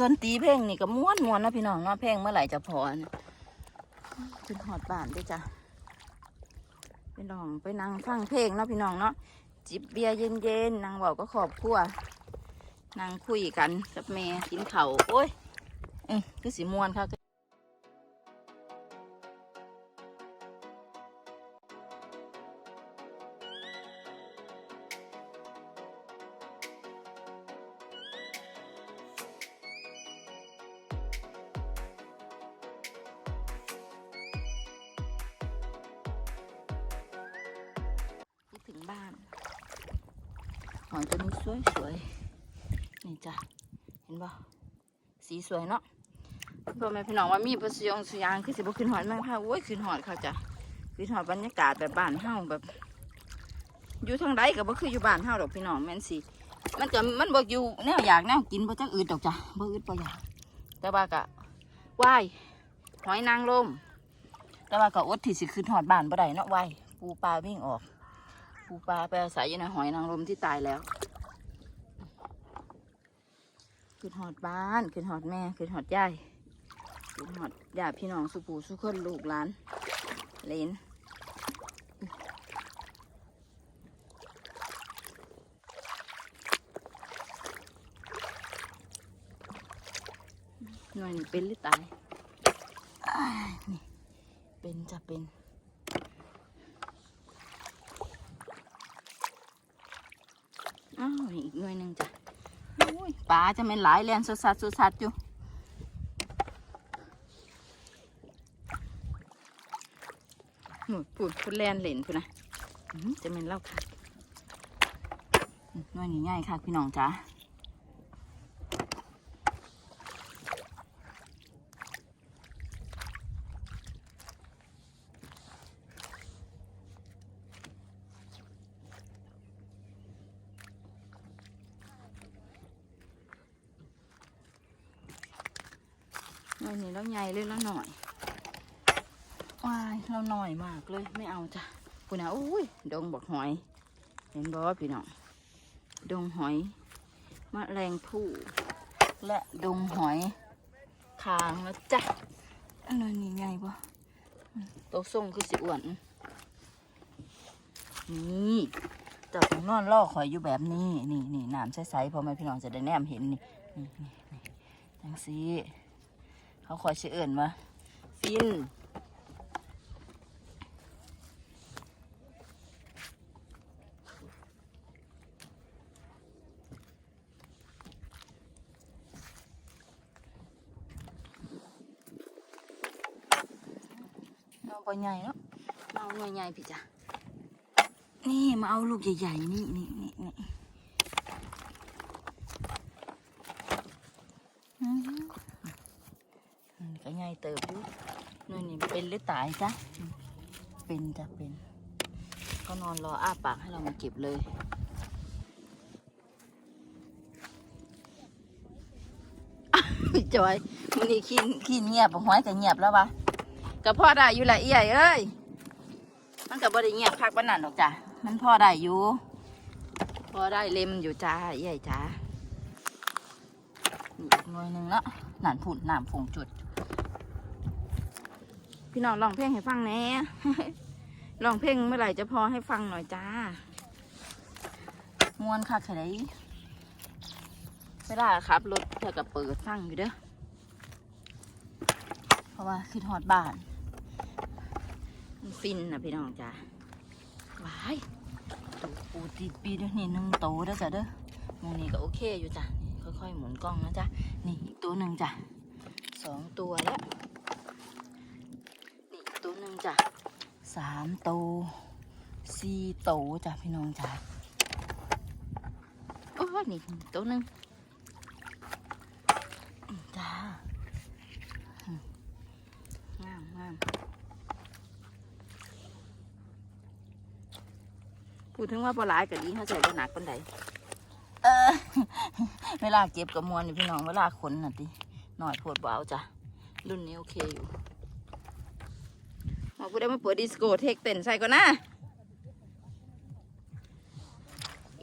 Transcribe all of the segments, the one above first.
ดนตรีเพลงนี่ก็ม้วนม้วนนะพี่น้องเนาะเพลงเมื่อไหร่จะพอเนี่ยขึ้นหอดบ้านด้วยจ้ะไปลองไปนั่งฟังเพลงเนาะพี่น้องเนาะจิบเบียร์เย็นๆนางบอกก็ขอบคั่วนั่งคุยกันกับแม่กินเข่าโอ้ยอือคือสีม่วนค่ะ จ้ะ เห็นปะสีสวยเนาะพ่อแม่พี่น้องว่ามีประสยงสุยางคือสิบขึ้นหอดมากค่ะโอ้ยขึ้นหอดเขาจ้ะขึ้นหอดบรรยากาศแบบบ้านเฮาแบบ อยู่ทางใดก็บ่คืออยู่บ้านเฮาดอกพี่น้องแม่นสิมันก็มันบ่อยู่แนวอยากแนวกินบ่จักอืดดอกจ้ะบ่อืดบ่อยากแต่ว่าก็ว่ายหอยนางรมแต่ว่าก็อดที่สิขึ้นหอดบ้านบ่ได้เนาะว่ายปูปลาวิ่งออกปูปลาไปอาศัยอยู่ในหอยนางรมที่ตายแล้ว ขึ้นหอดบ้านขึ้นหอดแม่ขึ้นหอดยายขึ้นหอดญาติพี่น้องสุปูสุคนลูกหลานเลนหน่อยนี่เป็นหรือตายนี่เป็นจะเป็นอ้าวอีกหน่วยหนึ่งจ้ะ ปลาจะเป็นหลายแลนสุดสัดสุดสัดอยู่หนูพูดพูดแลนเหรนพูดนะอื้อหือจะเป็นเล่าค่ะอื้อหน่วยนี้ง่ายค่ะพี่น้องจ้า หน่วยนี้เราใหญ่เลยแล้วหน่อย วาย เราหน่อยมากเลยไม่เอาจ้ะพูดนะอุ้ย ดงบอกหอย เห็นบอพี่น้อง ดงหอยมะแรงผู้และดงหอยคางแล้วจ้ะอันนี้ไงบ่โตวส่งคือสิอ้วน นี่จับนอนล่อขอยอยู่แบบนี้ นี่นี่น้ำใสๆพอแม่พี่น้องจะได้แนมเห็นนี่นี่นี่นี่จังสี เขาคอยเชื่อเอิ่นมาฟินเอาปลาใหญ่เนาะมาเอาหน่วยใหญ่พี่จ้ะนี่มาเอาลูกใหญ่ๆนี่นี่นี่นี่อืมอืมก็ใหญ่เติบอยู่หน่วยนี้ เป็นหรือตายจ้ะเป็นจ้ะเป็น ก็นอนรออ้าปากให้เรามาเก็บเลย จอยมันนี่ขี้ขี้เงียบหอยก็เงียบแล้ววะก็พ่อได้อยู่แหละเอี้ยเอ้ยมันก็บ่ได้เงียบพักปานนั้นหรอกจ้ะมันพ่อได้อยู่พ่อได้เล็มอยู่จ้าเอี้ยจ้าอีกหน่วยหนึ่งเนาะหนานผุนหนามผงจุด พี่น้องลองเพลงให้ฟังแน่ลองเพลงเมื่อไหร่จะพอให้ฟังหน่อยจ้ามวนค่ะแค่ไหนเวลาขับรถเธอก็เปิดฟังอยู่เด้อเพราะว่าคือทอดบ้านฟินนะพี่น้องจ้าว้ายตัวปูติดปีเด้อนี่หนึ่งโตวเด้อจ้ะเด้อมงนี้ก็โอเคอยู่จ้ะค่อยๆหมุนกล้องนะจ้ะนี่อีกตัวหนึ่งจ้ะสองตัวแล้ว จ้ะสามตัวสี่ตัวจ้ะพี่น้องจ้ะโอ้ยนี่ตัวหนึ่งจ้างามงามพูดถึงว่าปลาหลายก็ดีเขาใส่ปลาหนักปันใดเออ เวลาเก็บกับมวลนี่พี่น้องเวลาขนน่ะดิหน่อยโพดเบเอาจ้ะรุ่นนี้โอเคอยู่ หมอพูดได้มาเปิดดิสโก้เทคเต้นใส่ก่อนนะ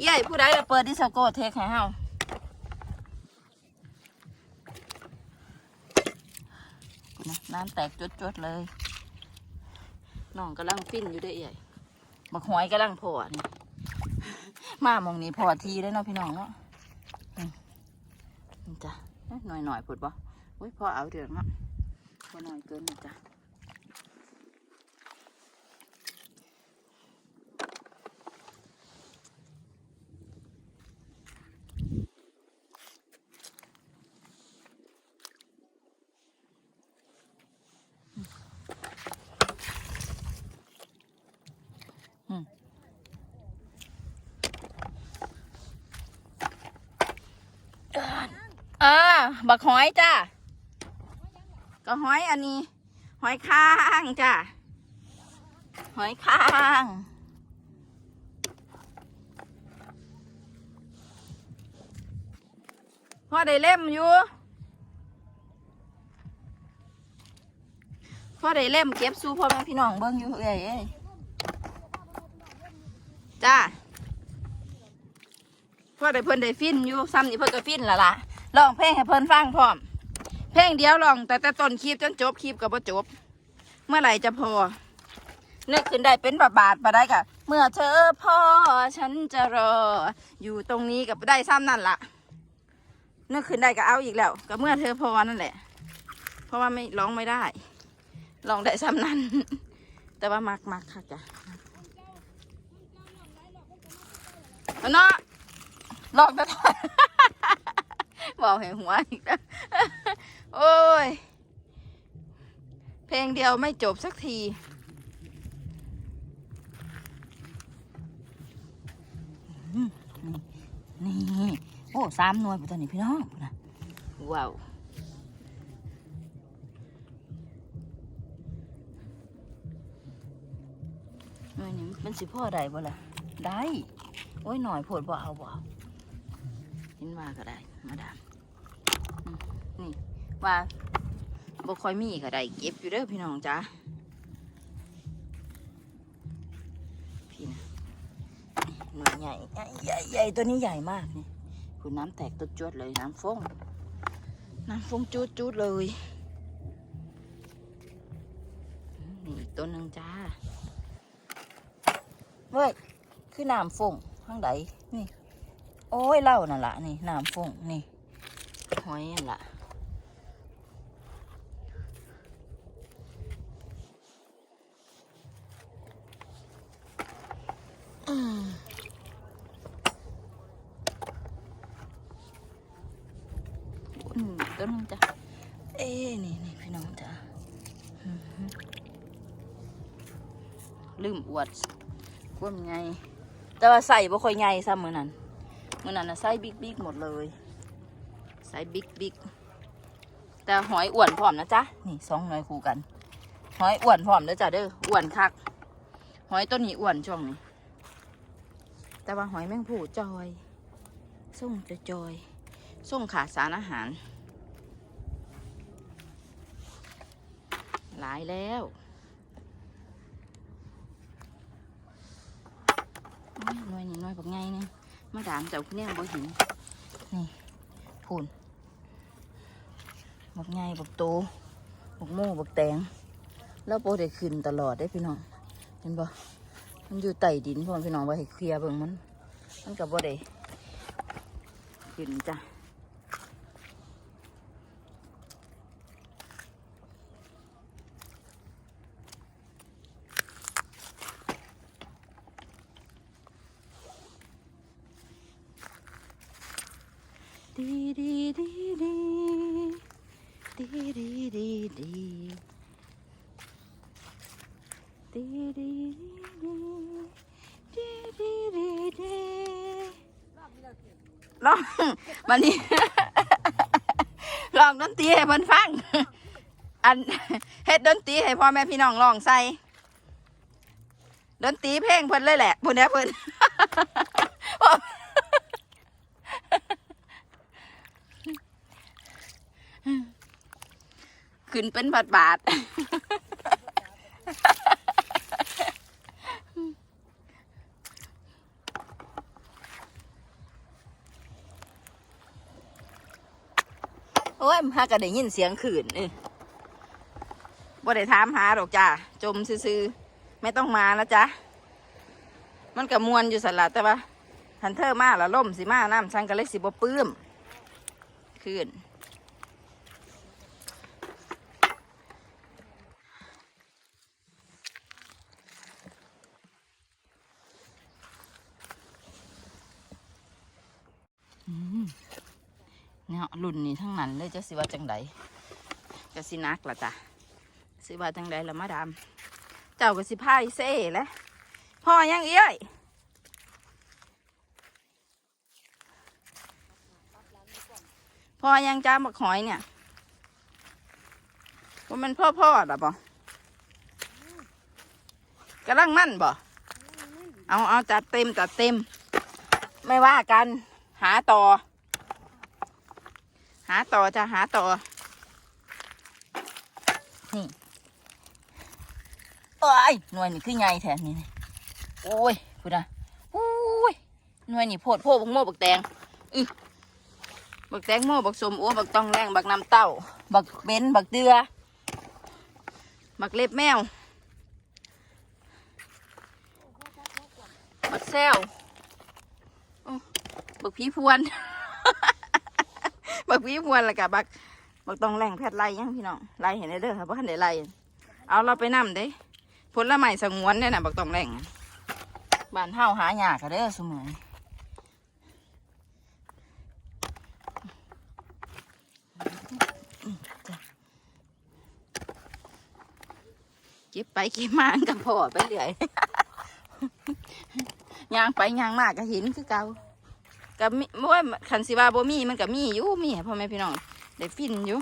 เย้ยผู้ใดจะเปิดดิสโก้เทคให้เฮาน้ำแตกจดๆเลยน้องกำลังฟินอยู่ได้อเอ่ยบักหอยกำลังพอนี่มามองนี้พอทีได้เนาะพี่น้องเนาะนี่จ้ะหน่อยหน่อยๆพุดบ่อุ้ยพอเอาเดืองเนาะพอหน่อยเกินนะจ้ะเออ บักหอยจ้ะก็หอยอันนี้ หอยข้างจ้ะหอยข้างพ่อได้เล่มอยู่พ่อได้เล่มเก็บสู้พ่อแม่พี่น้องเบิ่งอยู่เอ้ยจ้าพ่อได้เพิ่นได้ฟินอยู่ซ้ำนี่เพิ่นก็ฟินและล่ะ ร้องเพลงให้เพิ่นฟังพร้อม เพลงเดียวร้องแต่แต่ต้นคลิปจนจบคลิปก็บ่จบ เมื่อไหร่จะพอนึกขึ้นได้เป็นบาบาทมาได้กะเมื่อเธอพอฉันจะรอ อยู่ตรงนี้กับได้ซ้ำนั่นละนึกขึ้นได้ก็เอาอีกแล้วก็เมื่อเธอพอนั่นแหละ เพราะว่าไม่ร้องไม่ได้ร้องได้ซ้ำนั้นแต่ว่ามักมักค่ะจ้ะเนาะลอกแต่ถอ บอกให้หัวอีกแล้วโอ้ย เพลงเดียวไม่จบสักทีนี่โอ้สามหน่วยปุตตานี่พี่น้องพุ่นะว้าวหน่วยนี้มันสิพ่อใดบ่ล่ะได้ โอ้ยหน่อยโผดบ่เอาบ่เอาเห็นว่าก็ได้ มาดาม นี่ว่าบ่ค่อยมีก็ได้เก็บอยู่เด้อพี่น้องจ้าพี่นะหน่วยใหญ่ใหญ่ใหญ่ใหญ่ตัวนี้ใหญ่มากนี่คุณน้ำแตกตุดจวดเลยน้ำฟงน้ำฟงจูดจูดเลยนี่อีกตัวหนึ่งจ้าเว้ยคือน้ำฟงข้างใดนี่ โอ้ยเล่านั่นละนี่น้ำฟงนี่หอยนั่นละ อืมอืมต้นนึงจ้ะ เอ้นี่นี่พี่น้องจ้ะอือหือ ลืมอวดกวมไงแต่ว่าใส่บ่ค่อยใหญ่ซ้ำมือนั้นมือนั้นนะใส่บิ๊กบิ๊กหมดเลย ใส่บิ๊กบิ๊กแต่หอยอ้วนพร้อมนะจ๊ะนี่สองหน่วยคู่กัน หอยอ้วนพร้อมเด้อจ้ะเด้ออ้วนคัก หอยต้นนี้อ้วนช่วงนี้แต่ว่าหอยแมงผู้จอยส่งจะจอยส่งขาดสารอาหาร หลายแล้ว น้อยนี่น้อยบักไงนี่มาดามเจ้าเนี่ยบ่เห็นนี่ผุนบักไงบักโตบักโม่บักแตงแล้วโปได้ขึ้นตลอดได้พี่น้องเห็นบ่มันอยู่ใต้ดินพ่อพี่น้องไว้ให้เคลียร์เบิ่งมัน มันกับบ่ได้ขึ้นจ้ะันนี่ลองดนตรีให้เพิ่นฟัง อันเฮ็ดดนตรีให้พ่อแม่พี่น้องลองใส่ดนตรีเพลงเพิ่นเลยแหละเพิ่นเนี้ยเพิ่นขึ้นเป็นบาทบาท โอ้ยฮากันได้ยินเสียงขื่นเออบ่ได้ถามหาดอกจ้าจมซื่อๆไม่ต้องมานะจ๊ะ มันกระมวนอยู่สนละแต่ว่าทันเธอมาละล่มสิมาน้ำชังก็เลยสิบ่ปลื้มขื่นอืมเนี่ย รุ่นนี้ทั้งนั้นเลยจะสิว่าจังไดจะสินักละจ้ะสิว่าจังไดละมาดามเจ้าก็สิพายเซ่แล้วพ่อยังเอ้ยพ่อยังจ้าบักหอยเนี่ยว่ามันพ่อพ่อหรอบ่กำลังมั่นบ่ เอา เอาจัดเต็ม จัดเต็ม ไม่ว่ากัน หาต่อาต่อจะหาต่อ นี่โอ้ยหน่วยนี่คือไงแทนนี่นี่โอ้ยพูดนะโอ้ยหน่วยนี่โพดโพดบักโม่บักแตงอือบักแตงโมบักสมโอบักตองแรงบักน้ำเต้า บักเบนบักเดือบักเล็บแมว บักแซวบักผีพวน บักผีพวนแล้วกับบักบักตองแรงแพทย์ไล่ยังพี่น้องไล่เห็นได้เด้อครับว่าขันได้ไล่เอาเราไปนำเด้ผลไม้สงวนเนี่ยนะบักตองแรงบ้านเฮาหายากกันเด้อเสมอเก็บไปเก็บมากับพ่อไปเรื่อยยางไปยางมากก็เห็นคือเก่า กับมีว่าขันสิว่าบ่มีมันก็มีอยู่มีให้พ่อแม่พี่น้องได้ฟินอยู่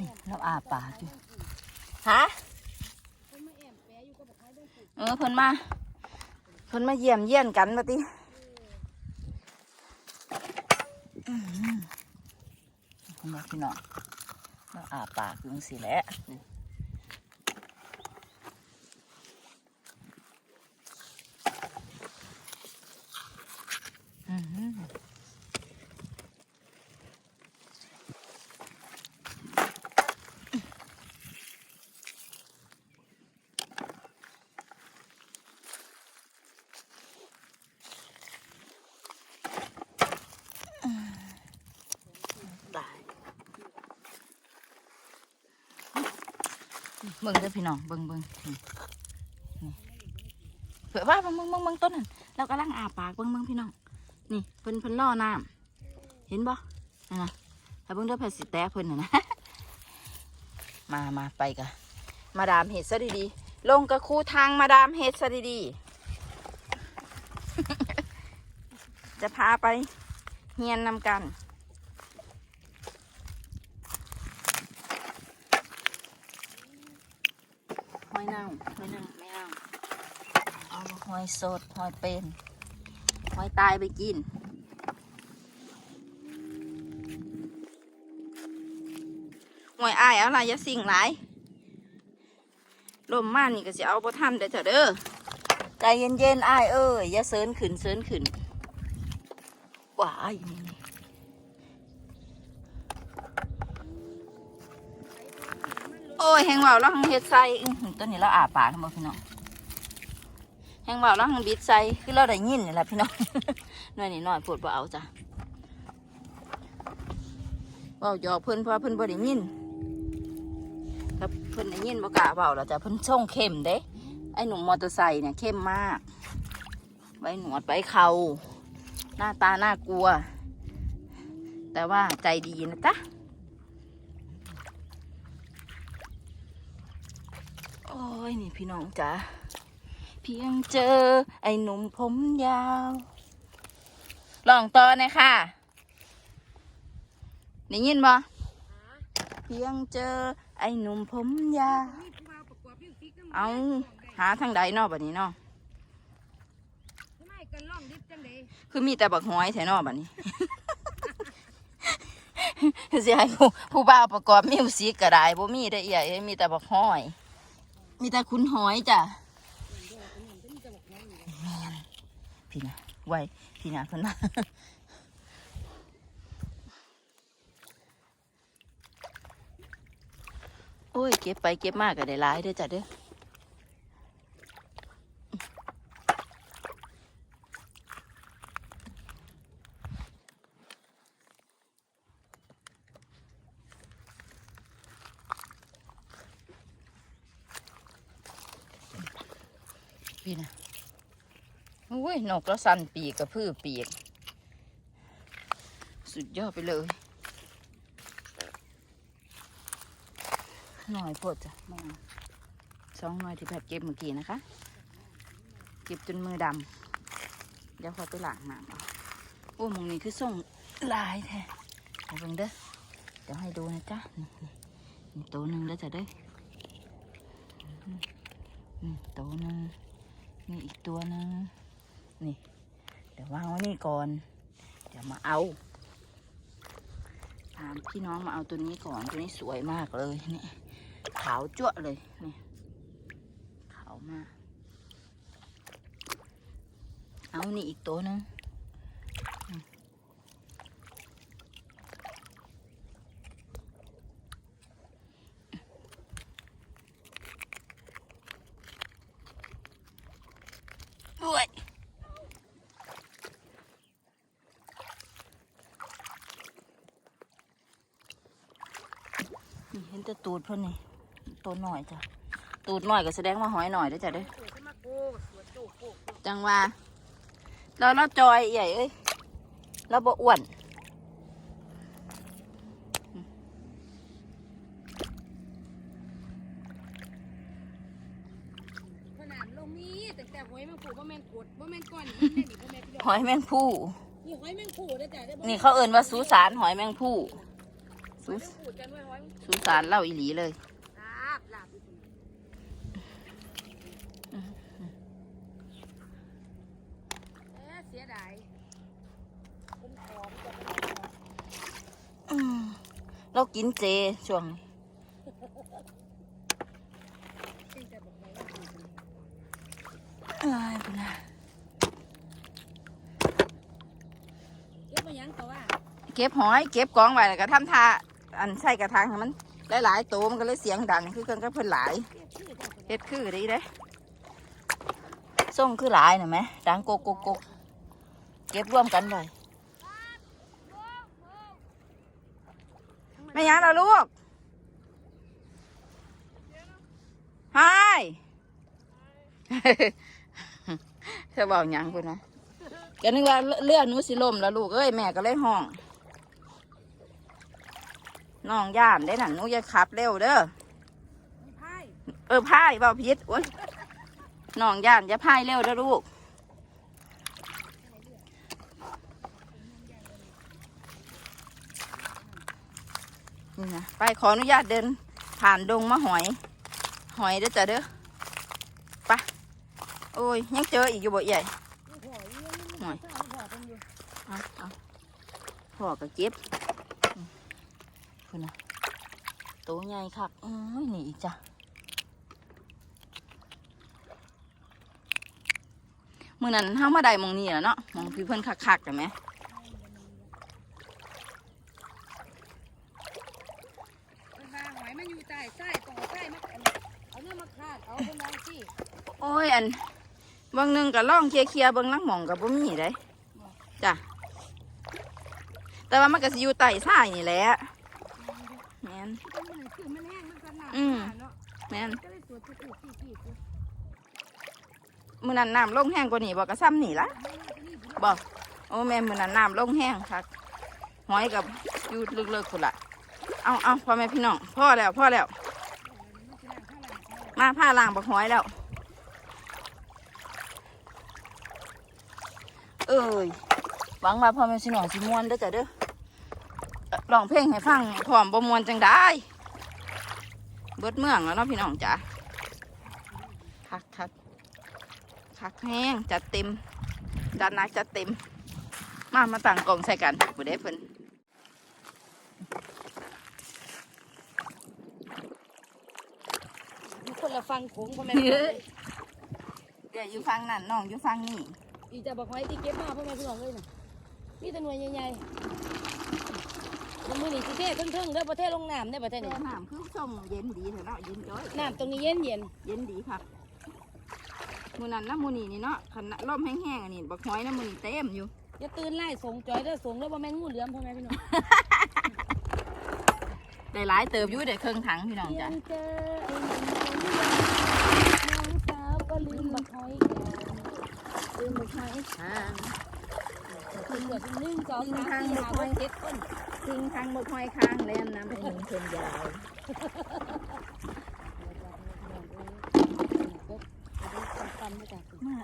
นี่เราอาปากอยู่ฮะเออเพิ่นมา เพิ่นมาเยี่ยมเยี่ยนกันมาติคุณพี่น้องเราอาปากอยู่จังสิแหละ บิ่งเด้อพี่น้องเบิ่งเบิ่งเผื่อว่าเบิ่งเบิ่งเบิ่งเบิ่งต้นนั่นเรากำลังอาปากเบิ่งเบิ่งพี่น้องนี่เพิ่นเพิ่นล่อน้ำเห็นบ่นั่นนะถ้าเบิ่งเด้อไผสิแตกเพิ่นน่ะนะมามาไปกะมาดามเห็ดซะดีๆลงกระคูทางมาดามเห็ดซะดีๆจะพาไปเฮียนนำกัน หอยนางหอยนางไม่นางเอาหอยสดหอยเป็นหอยตายไปกินหอยอายเอาอะไรอย่าสิ่งหลายลมมากนี่ก็สิเอาบ่ทันเด้อเถอะเด้อใจเย็นๆอายเอ้ยอย่าเซินขึ้นเซินขึ้นว้ายนี่นี่โอ้ ยแหงว่าวแล้วหังเฮ็ดใส่อื้อหือตัวนี้เราอาปากทั้งหมดพี่น้องแหงว่าวแล้วหังบิดใส่คือเราได้ยินนี่แหละพี่น้องหน่อยนี่หน่อยปวดบ่เอาจ้ะเว้าหยอกเพิ่นเพราะเพิ่นบ่ได้ยินครับเพิ่นได้ยินบ่กล้าเบาแล้วจ้ะเพิ่นช่องเข้มเด้ไอ้หนุ่มมอเตอร์ไซค์เนี่ยเข้มมากไว้หนวดไว้เขาหน้าตาน่ากลัว แต่ว่าใจดีนะจ๊ะ อ้ยนี่พี่น้องจ๋าเพียงเจอ ไอ้หนุ่มผมยาว ลองต่อน่อยค่ะได้ยินบ่เพียงเจอ ไอ้หนุ่มผมยาว เอาหาทางใดนอกบัดนี้นาะไม่กันล่อคือมีแต่บักหอยแถวนอกบัดนี้สิให้ผู้ผู้บ่าวประกอบมิวสิกก็ได้บ่มีได้เอี้ยมีแต่บักห้อย มีแต่คุณหอยจ้ะแม่พี่นะไว้พี่นะเพิ่นมาโอ้ย เก็บไปเก็บมากก็ได้หลายเด้อจ้ะเด้อ พี่นะโอ้ยนกแล้วสั่นปีกกับพือปีก สุดยอดไปเลย หน่อยโพดจ้ะมองสองหน่อยที่แพทเก็บเมื่อกี้นะคะ เก็บจนมือดำเดี๋ยวขอไปล้างน้ำเอาโอ้มองนี้คือส่งลายแท้เอาเบิ่งเด้อเดี๋ยวให้ดูนะจ๊ะนี่นี่นี่ตัวหนึ่งแล้วจ้ะเด้อตัวหนึ่ง นี่อีกตัวหนึงนี่ เดี๋ยววางไว้นี่ก่อน เดี๋ยวมาเอาถามพี่น้องมาเอาตัวนี้ก่อน ตัวนี้สวยมากเลยนี่ขาวจั่วเลยนี่ขาวมาก เอานี่อีกตัวหนึงอืมด้วย นี่เห็นแต่ตูดเพิ่นนี่ตัวหน่อยจ้ะตูดหน่อยก็แสดงว่าหอยหน่อยได้อจ้ะเด้อสวยขึ้นมาโก้สวยโจกโก้จังว่าเราเราจอยใหญ่เอ้ยเราบ่อ้วนขนาดลงนี้แต่แต่หอยแมงผูบ่แม่นกดบ่แม่นก้อนหินแม่นี่บ่แม่นพี่ดอกหอยแมงผู้นี่หอยแมงผูได้อจ้ะได้บ่นี่เขาเอิ้นว่าสุสานหอยแมงผู้ หอสุยแมงผูกันไว้หอยสุสานเล่าอีหลีเลยลาบลาบอยู่เอ๊ะเสียดายเป็นของจะเป็นของอืมเรากินเจช่วงนี้จริงแต่บอกไว้ว่าผูเป็นเอ้ยพุ่นนะเก็บมายังก็ว่าเก็บหอย เก็บกองไว้แล้วก็ทำท่า อันใส่กระถางให้มันหลายๆตัวมันก็เลยเสียงดังคือกันก็เพิ่นหลายเฮ็ดคือดีเด้ส่งคือหลายน่ะไหมดังโกกโกโกเก็บร่วมกันเลยไม่ยังเราลูกฮายเธอบอกหยังคุณนะก็นึกว่าเลือดหนูสิลมแล้วลูกเอ้ยแม่ก็เลยห้อง น้องย่านได้หนังหนูอย่าขับเร็วเด้อมีไพ่เออพายเบาพิษโอ้ยน้องย่านอย่าพายเร็วเด้อลูกนี่นะไปขออนุญาตเดินผ่านดงมะหอย หอยเด้อจ้ะเด้อไปะโอ้ย ยังเจออีกอยู่บ่ใหญ่มีหอยเยอะหน่อยมีหอยเป็นอยู่เอาเอาพ่อก็เก็บอืม คุณนะตัวใหญ่คักอืมนี่อีกจ้ะมือนั้นเฮามาได้หมองนี่แหล้วเนาะหมองพี่เพิ่นคักๆกันไหมมันมาหอยมันอยู่ใต้ใต้ต่อใต้มาเอาเนื้อมาคาดเอาเป็นไรสิโอ้ยอันบางหนึงก็ล่องเคลียร์ๆเบางลังหมองกับบ่มีได้จ้ะแต่ว่ามันก็สิอยู่ใต้ทรายนี่แหละแม่น มันคือมันแห้งมันก็หนา อืม เนาะ แม่นก็เลยตัวตัวตัวขี้ขี้มื้อนั้นน้ำลงแห้งกว่านี้บ่ก็ซ้ำนี่ละบ่โอ้แม่มือนั้นน้ำลงแห้งคักหอยกับยู่ลึกๆพุ่นละเอาเอาพ่อแม่พี่น้องพ่อแล้วพ่อแล้ว มาผ้าล้างบักหอยแล้ว เอ้ยหวังว่าพ่อแม่พี่น้องสิมวนเด้อจ้ะเด้อเอ่อร้องเพลงให้ฟังพร้อมบ่มวนจังได้ เบิดเมืองแล้วเนาะพี่น้องจ๋าคักคักคักแห้งจัดเต็มจัดนักจัดเต็ม มามาต่างกล่งใส่กันบุได้เพิ่นคนละฟังโขงพ่อแม่เดี๋ยวอยู่ฟังนั่นน้องอยู่ฟังนี่อีจะบอกไว้ที่เก็บมาเพ่อแม่พี่น้องเลยนะมีแต่หน่วยใหญ่ มันมือนี่สิเทเพิ่งๆเด้อประเทศลงน้ำได้อประเทศแต่นี้น้ำคือส่งเย็นดีเถอะเนาะเย็นจ้อยน้ำตรงนี้เย็นเย็นเย็นดีครับมูนันนะมูนี่นี่เนาะขันลมแห้งๆอันนี้บักหอยนะมูนี่เต็มอยู่ๆอย่าตื่นไล่สงจอยเด้อสงแล้วบ่แม่นงูเหลือมพ่อแม่พี่น้องได้หลายเติบอยู่ได้เครื่องถังพี่น้องจ้ะ ยังเจอไอ้หนุ่มคนเดียวน้องสาวก็ลืมบักหอยแกงลืมบักหอยทาง เกิดเป็นหนึ่งสองสามสี่ห้าหกเจ็ดคนทิ้งทางบักหอยค้างแลมน้ำไอ้หนึ่งคนยาว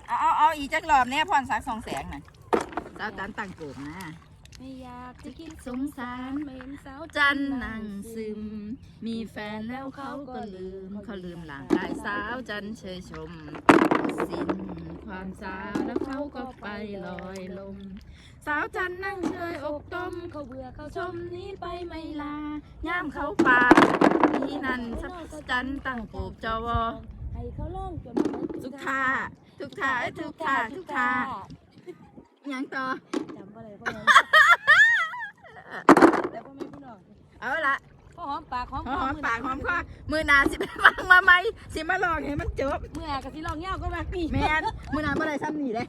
เอาเอาเอาอีกจักรอบเนี่ยพรสักสองแสงน่ะสาวจันตั้งโกมนะไม่อยากจะคิดสงสารไม่เห็นสาวจันนั่งซึม มีแฟนแล้วเขาก็ลืมเขาลืมหลังกายสาวจันเชยชมสิ้น ความสาวแล้วเขาก็ไปลอยลม สาวจันนั่งเชยอกต้มเขาเบื่อเขาชชมมนี้ไปไม่ลาย่ามเขาป่านี่นั่นสักจันตั้งโกบจวให้เขาล่องจนทุกท่าทุกท่าเอ้ยทุกท่าทุกท่าหยังต่อจำอะไรพ่อแม่แต่พ่อแม่พี่น้องเอาละพ่อ หอมปากหอมหคออมปากหอมคอมือหนาสิไปฟังมาไหมสิมาลองให้มันจบเมื่อกะสิลองเงาก็มาพี่แมนมือหนาบ่ได้ซ้ำนี่เลย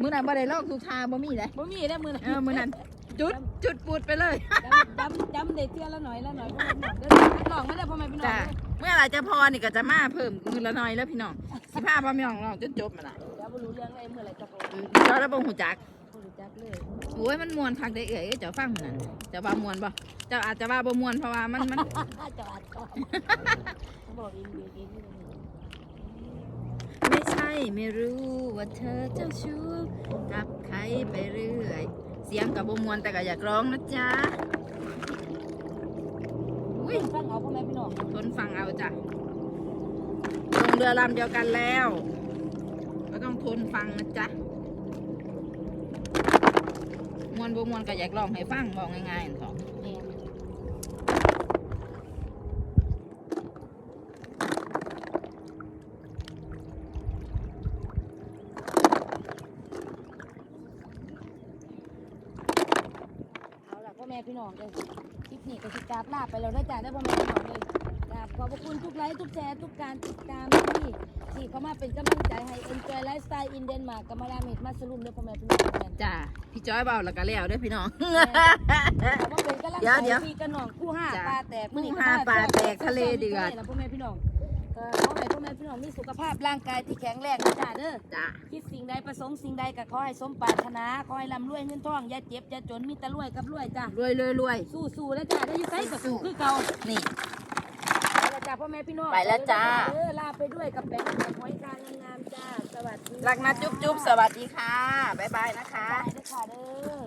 มือหนาบ่ได้ลอกทุกท่าบ่มีเลยบ่มีได้อมือนะเออมือนั้นจุดจุดปูดไปเลยจำจำเด็ดเที่ยละหน่อยละหน่อยพ่อแม่พี่น้องเดี๋ยวลองไม่ได้พ่อแม่พี่น้องจ้าเมื่อไหรจะพอนี่ก็จะมาเพิ่มมือละหน่อยแล้วพี่น้องสิพาพ่อพี่น้องลองจนจบมาละเดี๋ยวบ่รู้เรื่องอะไรเมื่อไหรจะโปรเจ้าระบบหูจักบ่รู้ จักเลยโอ้ยมันมวนคักได้เอ่ยเจ้าฟังมันนั่นเจ้าว่ามวนบ่เจ้าอาจจะว่าบ่มวนเพราะว่ามันมันจอดก่อนบอกอินเดียกินนี่ไม่ใช่ไม่รู้ว่าเธอเจ้าชู้กับใครไปเรื่อย เสียงกับบ่มวนแต่ก็อยากร้องนะจ๊ะอุ้ยฟังเอาพ่อแม่พี่น้องทนฟังเอาจ้ะลงเรือลำเดียวกันแล้ว ก็ต้องทนฟังนะจ๊ะ มวนบ่มวนก็อยากร้องให้ฟังบอกง่ายๆนั่นเถอะแม่เอาล่ะพ่อแม่พี่น้องเลยคลิปนี้ก็สิกราบลาไปแล้วนะจ๊ะได้อพ่อแม่พี่น้องเลย กราบขอบพระคุณทุกไลค์ทุกแชร์ทุกการติดตามที่ที่เข้ามาเป็นกำลังใจให้ Enjoy Lifestyle in Denmark กับมาดามเมดมาสรุมด้วยพ่อแม่พี่น้องแม่นจ้ะพี่จ้อยเบาแล้วก็แล้วเด้อพี่น้องแต่ว่าเป็นกำลังเดี๋ยวใจเดี๋ยวที่กระหน่องคู่ห้าจ้ะปลาแตกคู่ห้าปลาแตกทะเลเดือดนะพ่อแม่พี่น้องก็ขอให้พ่อแม่พี่น้องมีสุขภาพร่างกายที่แข็งแรงนะจ๊ะเด้อ จ้ะคิดสิ่งใดประสงค์สิ่งใดก็ขอให้สมปรารถนาขอให้ร่ำรวยเงินทองอย่าเจ็บอย่าจนมีแต่รวยกับรวยจ้ะรวยรวยรวยสู้ๆแล้วจ้ะได้อยิ่ใส่กับสู้คือเก่านี่ไปแล้ว จ้ะพ่อแม่พี่น้องไปแล้วจ้า เออลาไปด้วยกับแบงค์กับหอยคางงามๆจ้า สวัสดีรักนะจุ๊บจุ๊บสวัสดีค่ะ บ๊ายบายนะคะไปด้วยค่ะเด้อ